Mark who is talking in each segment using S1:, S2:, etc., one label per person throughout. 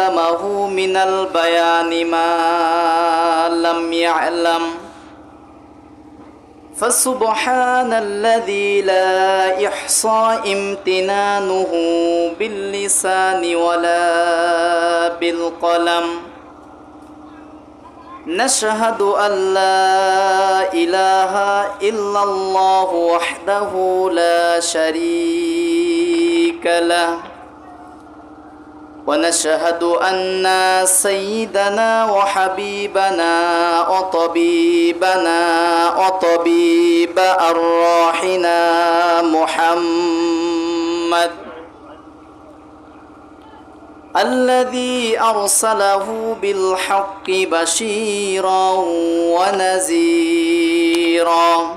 S1: علمه من البيان ما لم يعلم. فسبحان الذي لا يحصى امتنانه باللسان ولا بالقلم. نشهد أن لا إله إلا الله وحده لا شريك له. ونشهد أن سيدنا وحبيبنا وطبيبنا وطبيب أرواحنا محمد الذي أرسله بالحق بشيرا ونذيرا.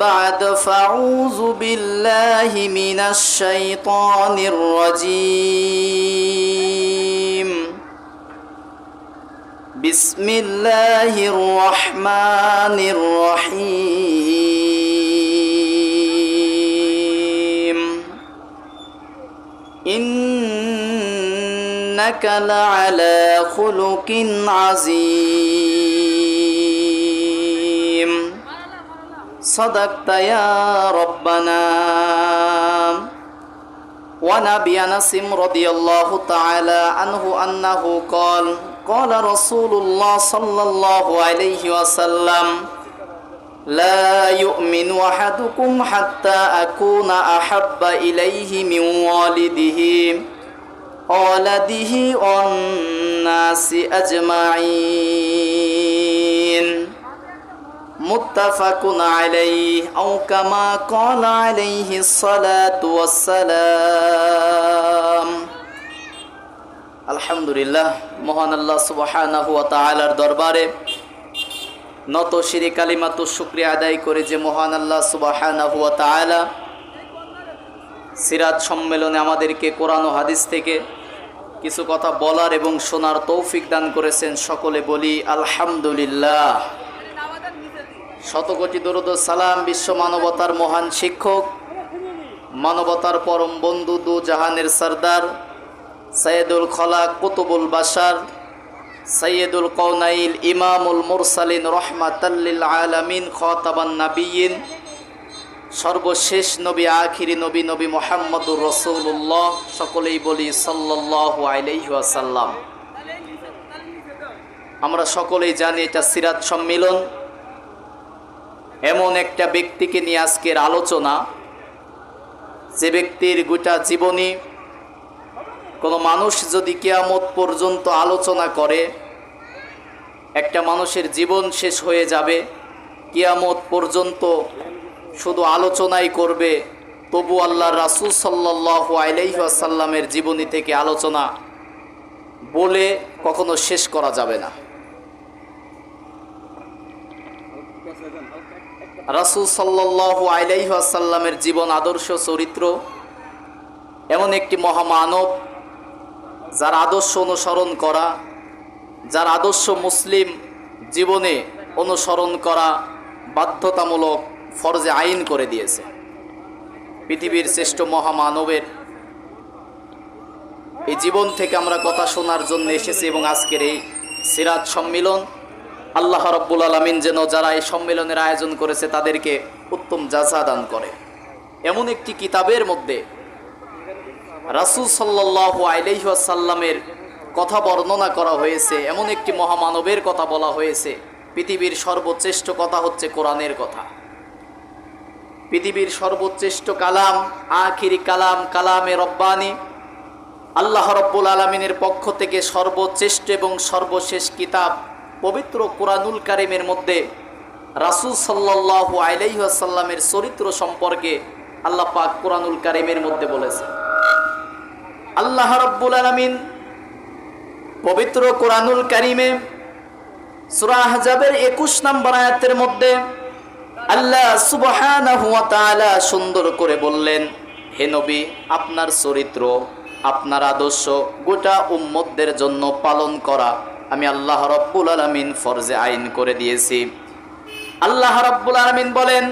S1: بعد فأعوذ بالله من الشيطان الرجيم. بسم الله الرحمن الرحيم. إنك لعلى خلق عظيم. صدقت يا ربنا وعن ابي انس رضي الله تعالى عنه انه قال قال رسول الله صلى الله عليه وسلم لا يؤمن احدكم حتى اكون احب اليه من والده ولده والناس اجمعين মুত্তাফাকুন আলাইহি আও কামা ক্বালা আলাইহি সালাতু ওয়াসসালাম। আলহামদুলিল্লাহ, মহান আল্লাহ সুবহানাহু দরবারে নত শিরি কালিমাতু শুক্রিয়া আদায় করে যে মহান আল্লাহ সুবহানাহু ওয়া সিরাত সম্মেলনে আমাদেরকে কোরআন হাদিস থেকে কিছু কথা বলার এবং শোনার তৌফিক দান করেছেন সকলে বলি আলহামদুলিল্লাহ। শতকোটি দরুদ সালাম বিশ্ব মানবতার মহান শিক্ষক, মানবতার পরম বন্ধু দু জাহানের সর্দার, সৈয়দুল খলা কুতুবুল বাসার সৈয়দুল কৌনাইল ইমামুল মুরসালিন রহমাতাল্লিল আলামিন খতাবান নাবিয়িন সর্বশেষ নবী, আখিরি নবী নবী মোহাম্মদুর রসুল্লাহ সকলেই বলি সাল্লাহ আলাইহি ওয়াসাল্লাম। আমরা সকলেই জানি এটা সিরাত সম্মিলন। এমন একটা ব্যক্তিকে নিয়ে আজকের আলোচনা। যে ব্যক্তির গোটা জীবনী কোনো মানুষ যদি কেয়ামত পর্যন্ত আলোচনা করে, একটা মানুষের জীবন শেষ হয়ে যাবে, কিয়ামত পর্যন্ত শুধু আলোচনাই করবে, তবু আল্লাহ রাসুল সাল্লাহ আলাইসাল্লামের জীবনী থেকে আলোচনা বলে কখনো শেষ করা যাবে না। রাসুল সাল্লাহ আলাইসাল্লামের জীবন, আদর্শ, চরিত্র এমন একটি মহামানব যার আদর্শ অনুসরণ করা, যার আদর্শ মুসলিম জীবনে অনুসরণ করা বাধ্যতামূলক ফরজে আইন করে দিয়েছে। পৃথিবীর শ্রেষ্ঠ মহামানবের এই জীবন থেকে আমরা কথা শোনার জন্য এসেছি এবং আজকের এই সিরাজ সম্মিলন আল্লাহ রব্বুল আলমিন যেন যারা এই সম্মেলনের আয়োজন করেছে তাদেরকে উত্তম যাজা দান করে। এমন একটি কিতাবের মধ্যে রাসুল সাল্লাহ আলাইসাল্লামের কথা বর্ণনা করা হয়েছে, এমন একটি মহামানবের কথা বলা হয়েছে। পৃথিবীর সর্বশ্রেষ্ঠ কথা হচ্ছে কোরআনের কথা। পৃথিবীর সর্বশ্রেষ্ঠ কালাম, আখিরি কালাম, কালামে রব্বানি। আল্লাহ রব্বুল আলমিনের পক্ষ থেকে সর্বশ্রেষ্ঠ এবং সর্বশেষ কিতাব পবিত্র কোরআনুল কারিমের মধ্যে রাসুল সাল্লাহ আলাইসাল্লামের চরিত্র সম্পর্কে আল্লাহ পাক কোরআনুল কারিমের মধ্যে বলেছে আল্লাহ রব্বুল আলমিন পবিত্র কোরআনুল কারিমে সূরা একুশ 21 নম্বর আয়াতের মধ্যে আল্লাহ তাআলা সুন্দর করে বললেন, হে নবী, আপনার চরিত্র, আপনার আদর্শ গোটা উম্মতদের জন্য পালন করা আমি আল্লাহ রব্বুল আলামিন ফরজে আইন করে দিয়েছি। আল্লাহ রাব্বুল আলামিন বলেন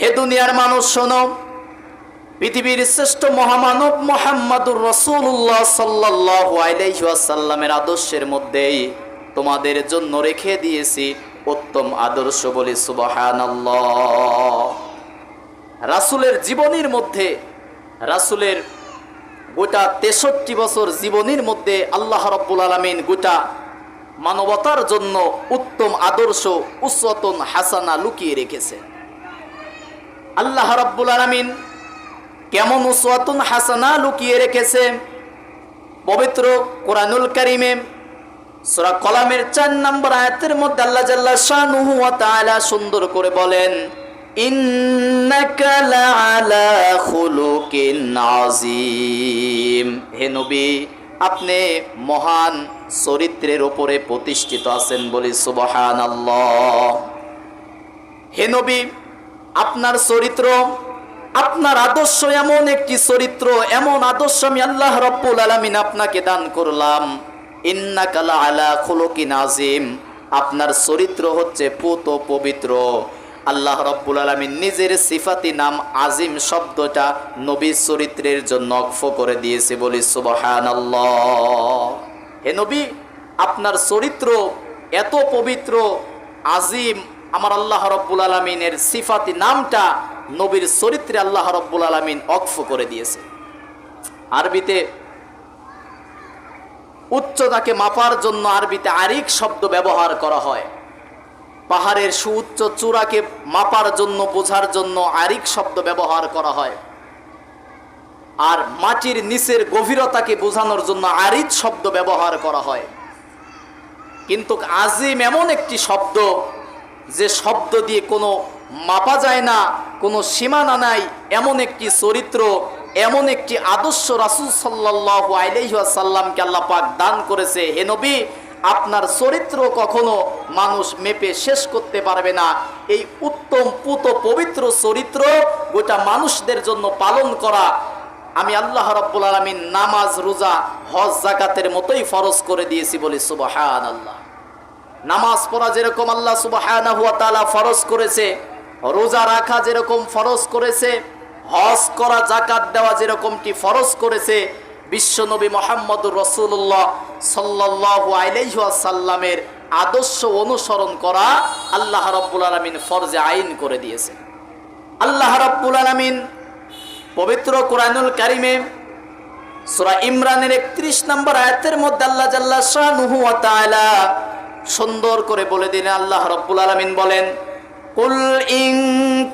S1: হে দুনিয়ার মানুষ, শোনো, পৃথিবীর শ্রেষ্ঠ মহামানব মোহাম্মদুর রসুল্লাহ সাল্লাহ আলাইসাল্লামের আদর্শের মধ্যেই তোমাদের জন্য রেখে দিয়েছি উত্তম আদর্শ বলি সুবাহান রাসুলের জীবনীর মধ্যে, রাসুলের গোটা তেষট্টি বছর জীবনীর মধ্যে আল্লাহ রব্বুল আলমিন গোটা মানবতার জন্য উত্তম আদর্শ উসওয়াতুন হাসানা লুকিয়ে রেখেছে। আল্লাহ রব্বুল আলমিন কেমন উসওয়াতুন হাসানা লুকিয়ে রেখেছে? পবিত্র কোরআনুল কারিমে সূরা কলামের চার নম্বর আয়াতের মধ্যে আল্লাহ জাল্লা ওয়া তাআলা সুন্দর করে বলেন আপনি মহান চরিত্রের উপরে প্রতিষ্ঠিত আছেন বলি সুবহানাল্লাহ। হে নবী, আপনার চরিত্র, আপনার আদর্শ এমন একটি চরিত্র, এমন আদর্শ আমি আল্লাহ রব্বুল আলমিন আপনাকে দান করলাম। ইন্নাকালা আলা খুলকিন আজিম আপনার চরিত্র হচ্ছে পুত পবিত্র। আল্লাহ রব্বুল আলমিন নিজের সিফাতি নাম আজিম শব্দটা নবীর চরিত্রের জন্য অক্ষ করে দিয়েছে বলি সুবহান হে নবী, আপনার চরিত্র এত পবিত্র আজিম আমার আল্লাহ রব্বুল আলমিনের সিফাতি নামটা নবীর চরিত্রে আল্লাহ রব্বুল আলমিন অক্ষ করে দিয়েছে। আরবিতে উচ্চতাকে মাপার জন্য আরবিতে আরিক শব্দ ব্যবহার করা হয়। পাহাড়ের সুউচ্চ চূড়াকে মাপার জন্য, বোঝার জন্য আরিক শব্দ ব্যবহার করা হয়। আর মাটির নিচের গভীরতাকে বোঝানোর জন্য আরিক শব্দ ব্যবহার করা হয়। কিন্তু আজিম এমন একটি শব্দ যে শব্দ দিয়ে কোনো মাপা যায় না, কোনো সীমানা নাই, এমন একটি চরিত্র, এমন একটি আদর্শ রাসুল সাল্লাহ আলাইসাল্লামকে আল্লাহ পাক দান করেছে। হে নবী, আপনার চরিত্র কখনো মানুষ মেপে শেষ করতে পারবে না। এই উত্তম পুত পবিত্র চরিত্র গোটা মানুষদের জন্য পালন করা। আমি আল্লাহ রব্বুল আলমিন নামাজ, রোজা, হজ জাকাতের মতোই ফরজ করে দিয়েছি বলি সুবাহান আল্লাহ নামাজ পড়া যেরকম আল্লাহ সুবাহানা ফরজ করেছে রোজা রাখা যেরকম ফরজ করেছে, হজ করা জাকাত দেওয়া যেরকমটি ফরজ করেছে, বিশ্বনবী মোহাম্মদুর রসুল্লাহ সাল্লাহ আলাইসাল্লামের আদর্শ অনুসরণ করা আল্লাহ রব্বুল আলমিন ফরজে আইন করে দিয়েছে। আল্লাহ রব্বুল আলমিন পবিত্র কোরআনুল কারিমে সুরা ইমরানের একত্রিশ নম্বর আয়াতের মধ্যে আল্লাহ জাল্লা তাআলা সুন্দর করে বলে দিন আল্লাহ রব্বুল আলামিন বলেন কুল ইন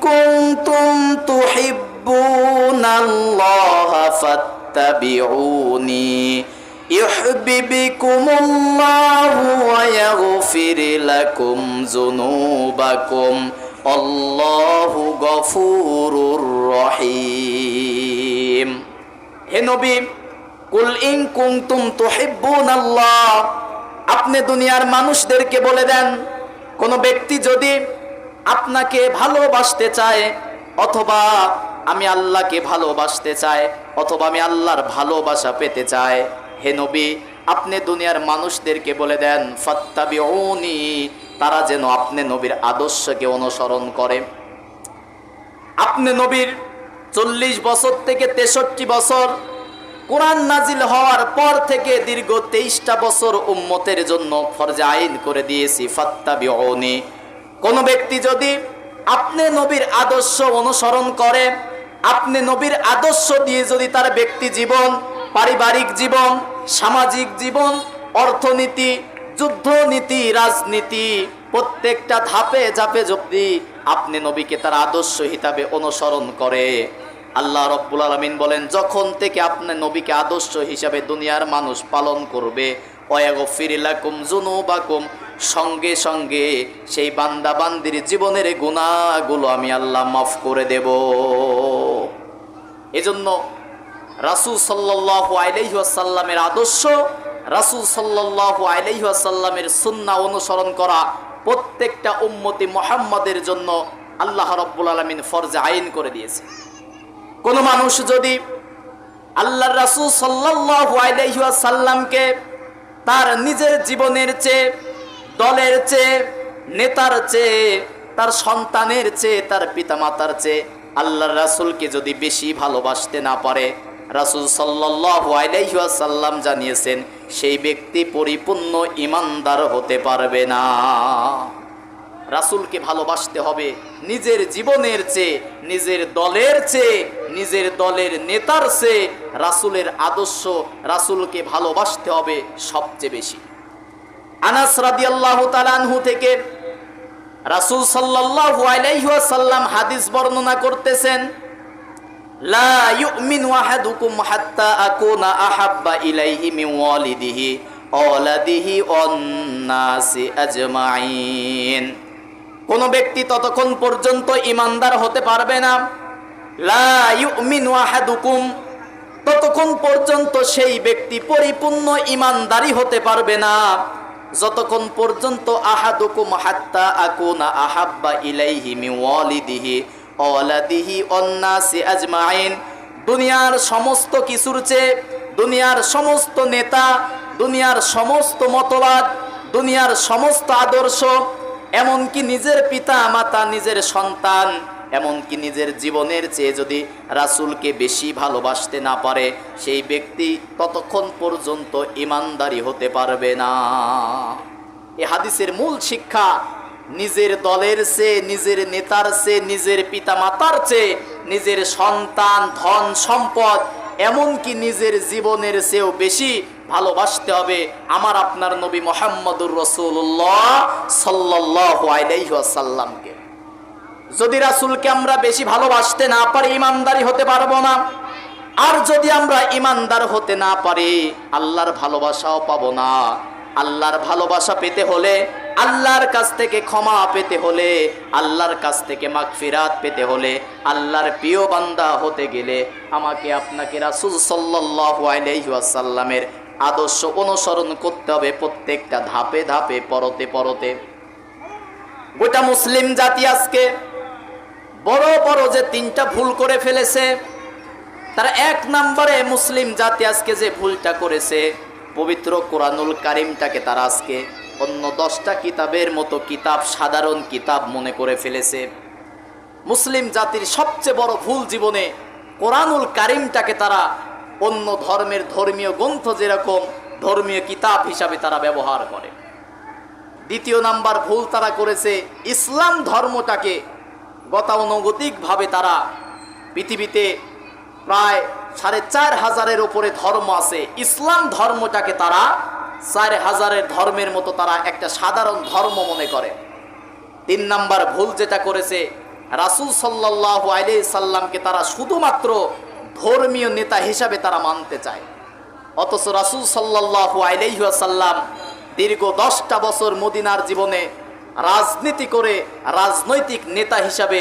S1: কুনতুম তুহিব্বুনাল্লাহ ফাত্তাবিউনি ইউহিব্বুকুমুল্লাহু ওয়া ইয়াগফির লাকুম যুনুবাকুম আল্লাহু গফুরুর রহিম হে নবী কুল ইন কুনতুম তুহিব্বুনাল্লাহ আপনি দুনিয়ার মানুষদেরকে বলে দেন, কোন ব্যক্তি যদি আপনাকে ভালোবাসতে চায়, অথবা আমি আল্লাহকে ভালোবাসতে চাই অথবা আমি আল্লাহর ভালোবাসা পেতে চাই হে নবী, আপনি দুনিয়ার মানুষদেরকে বলে দেন, ফত্তাবিউনি তারা যেন আপনি নবীর আদর্শকে অনুসরণ করে। আপনি নবীর চল্লিশ বছর থেকে তেষট্টি বছর কোরআন নাজিল হওয়ার পর থেকে দীর্ঘ তেইশটা বছর উম্মতের জন্য ফরজে আইন করে দিয়েছি, ফাত্তাবিউনি কোন ব্যক্তি যদি আপনি নবীর আদর্শ অনুসরণ করে, আপনি নবীর আদর্শ দিয়ে যদি তার ব্যক্তি জীবন, পারিবারিক জীবন, সামাজিক জীবন, অর্থনীতি, যুদ্ধনীতি, রাজনীতি, প্রত্যেকটা ধাপে ধাপে যদি আপনি নবীকে তার আদর্শ হিসাবে অনুসরণ করে, আল্লাহ রব্বুল আলমিন বলেন, যখন থেকে আপনি নবীকে আদর্শ হিসাবে দুনিয়ার মানুষ পালন করবে অয়াগো ফিরিলাকুম জুনু বাকুম সঙ্গে সঙ্গে সেই বান্দা বান্দির জীবনের গুণাগুলো আমি আল্লাহ মাফ করে দেব। এজন্য রাসুল সাল্লাহ আলাইহাসাল্লামের আদর্শ, রাসুল সাল্লাহ আলাইহাসাল্লামের সুন্না অনুসরণ করা প্রত্যেকটা উম্মতি মোহাম্মদের জন্য আল্লাহ রব্বুল আলমিন ফরজে আইন করে দিয়েছে। কোনো মানুষ যদি আল্লাহ রাসুল সাল্লাহ আলাইহাসাল্লামকে তার নিজের জীবনের চেয়ে, দলের চেয়ে, নেতার চেয়ে, তার সন্তানের চেয়ে, তার পিতামাতার চেয়ে আল্লাহ রাসুলকে যদি বেশি ভালোবাসতে না পারে, রাসুল সাল্লাম জানিয়েছেন, সেই ব্যক্তি পরিপূর্ণ ইমানদার হতে পারবে না। রাসুলকে ভালোবাসতে হবে নিজের জীবনের চেয়ে, নিজের দলের চেয়ে, নিজের দলের নেতার চেয়ে রাসুলের আদর্শ রাসুলকে ভালোবাসতে হবে সবচেয়ে বেশি। আনাস রাদিয়াল্লাহু তাআলাহু থেকে রাসূল সাল্লাল্লাহু আলাইহি ওয়াসাল্লাম হাদিস বর্ণনা করতেছেন, লা ইউমিনু আহাদুকুম হাত্তা আকুনা আহাব্বা ইলাইহি মিন ওয়ালিদিহি ওয়ালাদিহি ওয়ান আজমাইন। কোন ব্যক্তি ততক্ষণ পর্যন্ত ইমানদার হতে পারবে না। ততক্ষণ পর্যন্ত সেই ব্যক্তি পরিপূর্ণ ইমানদারি হতে পারবে না। যতক্ষণ পর্যন্ত আহাদুকুম হাত্তা আকুনা আহাব্বা ইলাইহি মি ওয়ালিদিহি ওয়ালাদিহি অন্নাসি আজমাইন। দুনিয়ার সমস্ত কিছুর চেয়ে দুনিয়ার সমস্ত নেতা, দুনিয়ার সমস্ত মতবাদ, দুনিয়ার সমস্ত আদর্শ এমনকি নিজের পিতা, মাতা, নিজের সন্তান, এমনকি নিজের জীবনের চেয়ে যদি রাসুলকে বেশি ভালোবাসতে না পারে, সেই ব্যক্তি ততক্ষণ পর্যন্ত ইমানদারি হতে পারবে না। এ হাদিসের মূল শিক্ষা, নিজের দলের চেয়ে, নিজের নেতার চেয়ে, নিজের পিতা মাতার চেয়ে, নিজের সন্তান, ধন, সম্পদ, এমনকি নিজের জীবনের চেয়েও বেশি ভালোবাসতে হবে আমার আপনার নবী মোহাম্মদুর রসুল্লাহ সাল্লাহ যদি রাসুলকে আমরা বেশি ভালোবাসতে না পারি ইমানদারি হতে পারব না। আর যদি আমরা ইমানদার হতে না পারি, আল্লাহর ভালোবাসাও পাবো না। আল্লাহর ভালোবাসা পেতে হলে, আল্লাহর কাছ থেকে ক্ষমা পেতে হলে, আল্লাহর কাছ থেকে মাগফিরাত পেতে হলে, আল্লাহর প্রিয় বান্দা হতে গেলে আমাকে আপনাকে রাসুল সাল্লাল্লাহু আলাইহি ওয়াসাল্লামের আদর্শ অনুসরণ করতে হবে প্রত্যেকটা ধাপে ধাপে, পরতে পরতে। গোটা মুসলিম জাতি আজকে বড় বড় যে তিনটা ভুল করে ফেলেছে, তারা এক নম্বরে মুসলিম জাতি আজকে যে ভুলটা করেছে, পবিত্র কোরআনুল কারিমটাকে তারা আজকে অন্য দশটা কিতাবের মতো কিতাব, সাধারণ কিতাব মনে করে ফেলেছে। মুসলিম জাতির সবচেয়ে বড় ভুল জীবনে কোরআনুল কারিমটাকে তারা অন্য ধর্মের ধর্মীয় গ্রন্থ যেরকম ধর্মীয় কিতাব হিসাবে তারা ব্যবহার করে। দ্বিতীয় নাম্বার ভুল তারা করেছে, ইসলাম ধর্মটাকে গতানুগতিকভাবে তারা পৃথিবীতে প্রায় সাড়ে চার হাজারের ওপরে ধর্ম আছে। ইসলাম ধর্মটাকে তারা চার হাজারের ধর্মের মতো তারা একটা সাধারণ ধর্ম মনে করে। তিন নাম্বার ভুল যেটা করেছে, রাসুল সাল্লাহ আলি সাল্লামকে তারা শুধুমাত্র ধর্মীয় নেতা হিসাবে তারা মানতে চায়। অথচ রাসুল সাল্লাহ আলাইসাল্লাম দীর্ঘ দশটা বছর মদিনার জীবনে রাজনীতি করে রাজনৈতিক নেতা হিসাবে,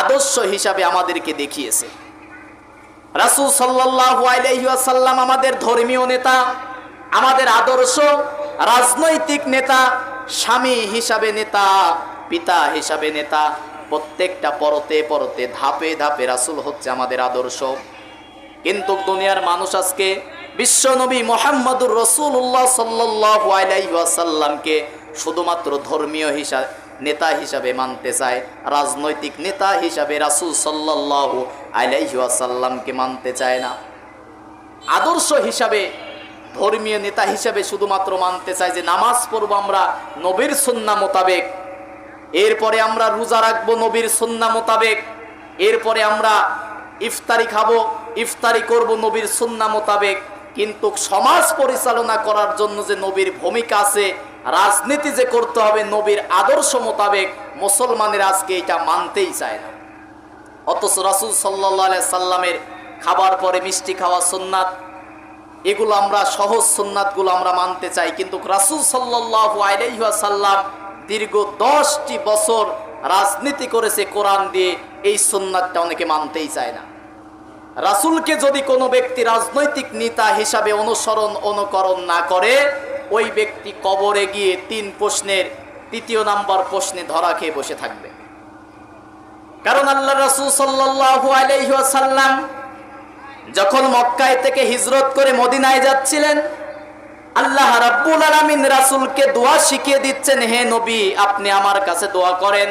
S1: আদর্শ হিসাবে আমাদেরকে দেখিয়েছে। রাসুল সাল্লাহ আলাইসাল্লাম আমাদের ধর্মীয় নেতা, আমাদের আদর্শ, রাজনৈতিক নেতা, স্বামী হিসাবে নেতা, পিতা হিসাবে নেতা, প্রত্যেকটা পরতে পরতে ধাপে ধাপে রাসুল হচ্ছে আমাদের আদর্শ। কিন্তু দুনিয়ার মানুষ আজকে বিশ্বনবী মোহাম্মদুর রসুল্লাহ সাল্লাহ আলাইসাল্লামকে শুধুমাত্র ধর্মীয় হিসাবে নেতা হিসাবে মানতে চায়, রাজনৈতিক নেতা হিসাবে রাসুল সাল্লাহ আলাইসাল্লামকে মানতে চায় না। আদর্শ হিসাবে, ধর্মীয় নেতা হিসাবে শুধুমাত্র মানতে চায় যে নামাজ পড়ব আমরা নবীর সন্না মোতাবেক, এরপরে আমরা রোজা রাখব নবীর সন্না মোতাবেক, এরপরে আমরা ইফতারি খাব ইফতারি করব নবীর সন্না মোতাবেক, কিন্তু সমাজ পরিচালনা করার জন্য যে নবীর ভূমিকা আছে, রাজনীতি যে করতে হবে নবীর আদর্শ মোতাবেক, মুসলমানের আজকে এটা মানতেই চায় না। অথচ রাসুল সাল্লাহ সাল্লামের খাবার পরে মিষ্টি খাওয়া সুন্নাত, এগুলো আমরা সহজ সুন্নাতগুলো আমরা মানতে চাই, কিন্তু রাসুল সাল্লাহ আলাইসাল্লাম দীর্ঘ দশটি বছর রাজনীতি করেছে কোরআন দিয়ে, এই সুন্নাতটা অনেকে মানতেই চায় না। রাসুলকে যদি কোনো ব্যক্তি রাজনৈতিক নেতা হিসাবে অনুসরণ, অনুকরণ না করে, ওই ব্যক্তি কবরে গিয়ে তিন প্রশ্নের তৃতীয় নাম্বার প্রশ্নে ধরা খেয়ে বসে থাকবে। কারণ আল্লাহ রাসুল সাল্লাল্লাহু আলাইহি ওয়াসাল্লাম যখন মক্কায় থেকে হিজরত করে মদিনায় যাচ্ছিলেন, আল্লাহ রাব্বুল আলামিন রাসূলকে দোয়া শিখিয়ে দিচ্ছেন, হে নবী, আপনি আমার কাছে দোয়া করেন।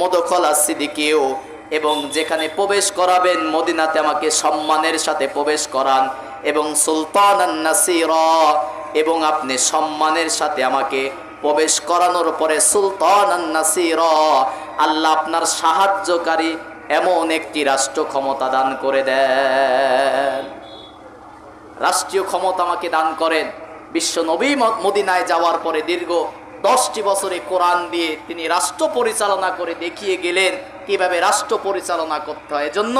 S1: মদখল সিদিকেও এবং যেখানে প্রবেশ করাবেন মদিনাতে আমাকে সম্মানের সাথে প্রবেশ করান, এবং সুলতান নাসির, এবং আপনি সম্মানের সাথে আমাকে প্রবেশ করানোর পরে সুলতান নাসির, আল্লাহ আপনার সাহায্যকারী এমন একটি রাষ্ট্র ক্ষমতা দান করে দেন। রাষ্ট্রীয় ক্ষমতা আমাকে দান করেন। বিশ্ব নবী মদিনায় যাওয়ার পরে দীর্ঘ দশটি বছরে কোরআন দিয়ে তিনি রাষ্ট্র পরিচালনা করে দেখিয়ে গেলেন কীভাবে রাষ্ট্র পরিচালনা করতে হয়। এজন্য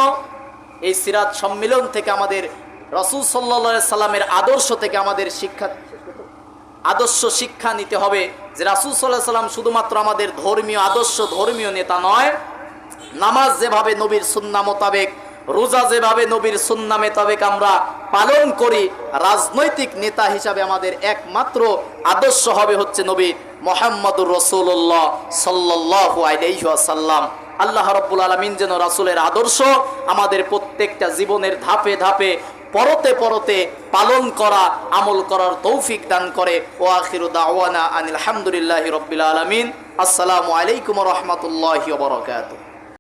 S1: এই সিরাত সম্মিলন থেকে আমাদের রসুল সাল্লা সাল্লামের আদর্শ থেকে আমাদের শিক্ষা, আদর্শ শিক্ষা নিতে হবে যে রাসুল সাল্লাহ সাল্লাম শুধুমাত্র আমাদের ধর্মীয় আদর্শ, ধর্মীয় নেতা নয়, নামাজ যেভাবে নবীর সুন্না মোতাবেক, রোজা যেভাবে নবীর সুন্না মোতাবেক আমরা পালন করি, রাজনৈতিক নেতা হিসাবে আমাদের একমাত্র আদর্শ হবে হচ্ছে নবী। মোহাম্মদুর রসুল্লাহ সাল্লাহ আলাইসাল্লাম আল্লাহ রব্বুল আলমিন যেন রাসুলের আদর্শ আমাদের প্রত্যেকটা জীবনের ধাপে ধাপে, পরতে পরতে পালন করা, আমল করার তৌফিক দান করে। ও আখির দাওয়ানা আনিল হামদুলিল্লাহি রব্বিল আলমিন। আসসালামু আলাইকুম রহমতুল্লাহ বরকাতুহ।